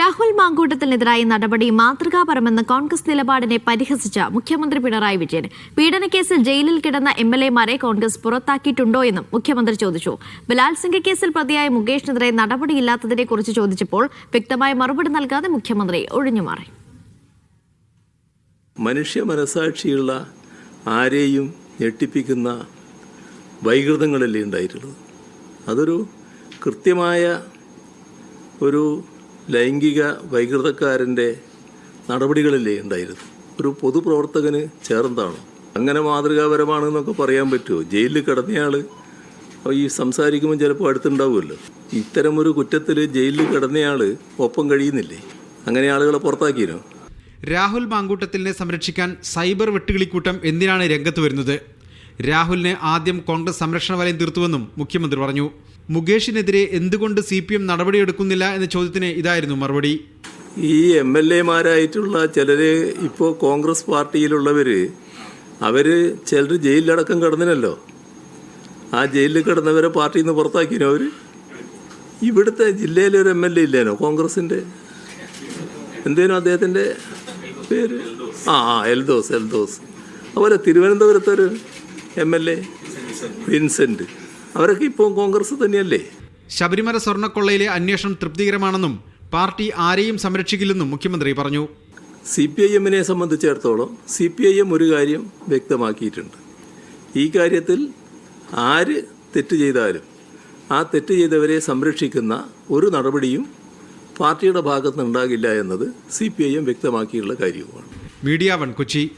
രാഹുൽ മാങ്കൂട്ടത്തിനെതിരായ നടപടി മാതൃകാപരമെന്ന കോൺഗ്രസ് നിലപാടിനെ പരിഹസിച്ച മുഖ്യമന്ത്രി പിണറായി വിജയൻ. പീഡനക്കേസിൽ ജയിലിൽ കിടന്ന എം എൽ എമാരെ കോൺഗ്രസ് പുറത്താക്കിയിട്ടുണ്ടോ എന്നും മുഖ്യമന്ത്രി ചോദിച്ചു. ബലാത്സംഗ കേസിൽ പ്രതിയായ മുകേഷിനെതിരെ നടപടിയില്ലാത്തതിനെക്കുറിച്ച് ചോദിച്ചപ്പോൾ വ്യക്തമായ മറുപടി നൽകാതെ മുഖ്യമന്ത്രി ഒഴിഞ്ഞുമാറി മനുഷ്യ മനസാക്ഷിയുള്ള ആരെയും ഞെട്ടിപ്പിക്കുന്ന വൈകൃതങ്ങളല്ലേ ഉണ്ടായിട്ടുള്ളത്? അതൊരു കൃത്യമായ ഒരു ലൈംഗിക വൈകൃതക്കാരന്റെ നടപടികളല്ലേ ഉണ്ടായിരുന്നു. ഒരു പൊതുപ്രവർത്തകന് ചേർന്നതാണ്. അങ്ങനെ മാതൃകാപരമാണെന്നൊക്കെ പറയാൻ പറ്റുമോ? ജയിലിൽ കിടന്നയാൾ ഈ സംസാരിക്കുമ്പോൾ ചിലപ്പോൾ അടുത്തുണ്ടാവുമല്ലോ. ഇത്തരമൊരു കുറ്റത്തിൽ ജയിലിൽ കിടന്നയാൾ ഒപ്പം കഴിയുന്നില്ലേ? അങ്ങനെ ആളുകളെ പുറത്താക്കിയോ രാഹുൽ മാങ്കൂട്ടത്തിലിനെ സംരക്ഷിക്കാൻ സൈബർ വെട്ടുകിളിക്കൂട്ടം എന്തിനാണ് രംഗത്ത് വരുന്നത്? രാഹുലിന് ആദ്യം കോൺഗ്രസ് സംരക്ഷണ വലയം തീർത്തുവെന്നും മുഖ്യമന്ത്രി പറഞ്ഞു. മുകേഷിനെതിരെ എന്തുകൊണ്ട് സി പി എം നടപടിയെടുക്കുന്നില്ല എന്ന ചോദ്യത്തിന് ഇതായിരുന്നു മറുപടി. ഈ എം എൽ എമാരായിട്ടുള്ള ചിലര് ഇപ്പോൾ കോൺഗ്രസ് പാർട്ടിയിലുള്ളവർ അവർ ചിലർ ജയിലിലടക്കം കിടന്നിനല്ലോ ആ ജയിലിൽ കിടന്നവരെ പാർട്ടിയിൽ നിന്ന് പുറത്താക്കിനോ അവർ ഇവിടുത്തെ ജില്ലയിലെ ഒരു എം എൽ എ ഇല്ലേനോ കോൺഗ്രസിന്റെ എന്തേനോ അദ്ദേഹത്തിന്റെ പേര്? ആ ആ എൽദോസ് എൽദോസ്. അതുപോലെ തിരുവനന്തപുരത്തെ ഒരു എം എൽ എ വിൻസെന്റ്. അവരൊക്കെ ഇപ്പോൾ കോൺഗ്രസ് തന്നെയല്ലേ? ശബരിമല സ്വർണക്കൊള്ളയിലെ അന്വേഷണം തൃപ്തികരമാണെന്നും പാർട്ടി ആരെയും സംരക്ഷിക്കില്ലെന്നും മുഖ്യമന്ത്രി പറഞ്ഞു. സി പി ഐ എമ്മിനെ സംബന്ധിച്ചിടത്തോളം സി പി ഐ എം ഒരു കാര്യം വ്യക്തമാക്കിയിട്ടുണ്ട്. ഈ കാര്യത്തിൽ ആര് തെറ്റ് ചെയ്താലും ആ തെറ്റ് ചെയ്തവരെ സംരക്ഷിക്കുന്ന ഒരു നടപടിയും പാർട്ടിയുടെ ഭാഗത്തുനിന്നുണ്ടാകില്ല എന്നത് സി പി ഐ എം വ്യക്തമാക്കിയുള്ള കാര്യവുമാണ്. Media One Kochi.